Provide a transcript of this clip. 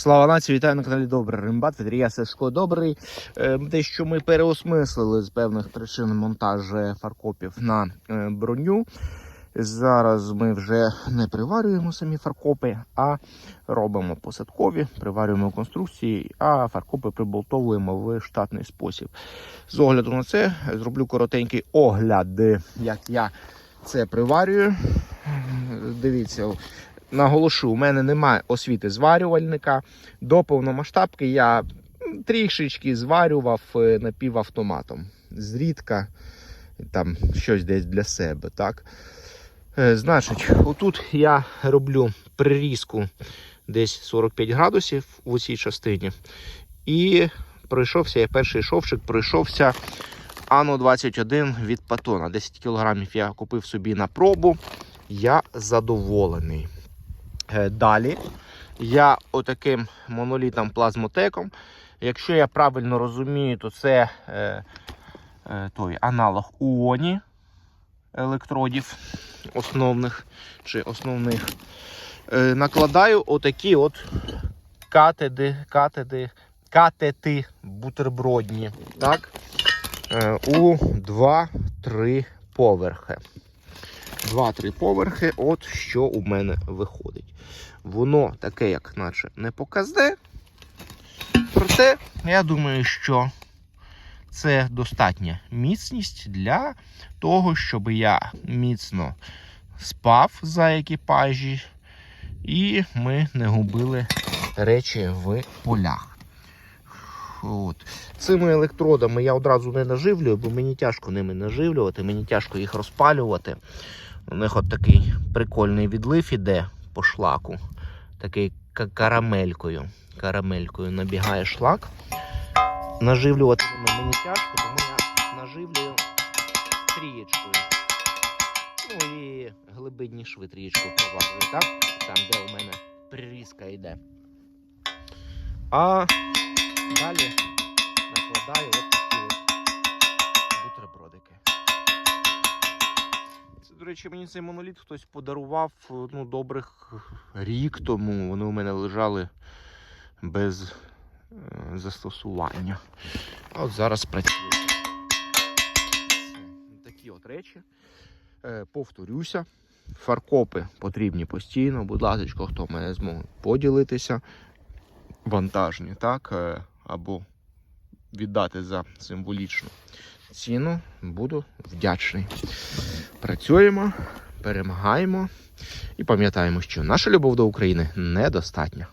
Слава нації, вітаю на каналі Добрий Римбат, Федерія Сашко Добрий. Е, Те, що ми переосмислили з певних причин монтаж фаркопів на е, броню. Зараз ми вже не приварюємо самі фаркопи, а робимо посадкові, приварюємо конструкції, а фаркопи приболтовуємо в штатний спосіб. З огляду на це зроблю коротенький огляд, як я це приварюю. Дивіться, наголошу, у мене немає освіти зварювальника. До повномасштабки я трішечки зварював е, напівавтоматом. Зрідка там щось десь для себе. так. Е, Значить, отут я роблю прирізку десь 45 градусів в усій частині. І пройшовся я перший шовчик, пройшовся Ано 21 від Патона. 10 кілограмів я купив собі на пробу. Я задоволений. Е, Далі я отаким монолітом плазмотеком. Якщо я правильно розумію, то це е, е, той аналог УОНі електродів основних чи основних. Е, накладаю отакі от катеди, катеди, катети бутербродні. Так? Е, у 2-3 поверхи. 2-3 поверхи, от що у мене виходить. Воно таке, як наче не показне. Проте, я думаю, що це достатня міцність для того, щоб я міцно спав за екіпажі, і ми не губили речі в полях. От. Цими електродами я одразу не наживлюю, бо мені тяжко ними наживлювати, мені тяжко їх розпалювати. У них от такий прикольний відлив іде по шлаку. Такий ка- карамелькою. Карамелькою набігає шлак. Наживлювати мені тяжко, тому я наживлюю трієчкою. Ну і глибинні шви трієчку проваджую, так? Там, де у мене прирізка йде. А далі накладаю от до речі, мені цей моноліт хтось подарував ну, добрих рік тому. Вони у мене лежали без е, застосування. От зараз працюють. Це Такі от речі. Е, повторюся. Фаркопи потрібні постійно. Будь ласка, хто мене зможе поділитися. Вантажні, так? е, Або віддати за символічну ціну. Буду вдячний. Працюємо, перемагаємо і пам'ятаємо, що наша любов до України недостатня.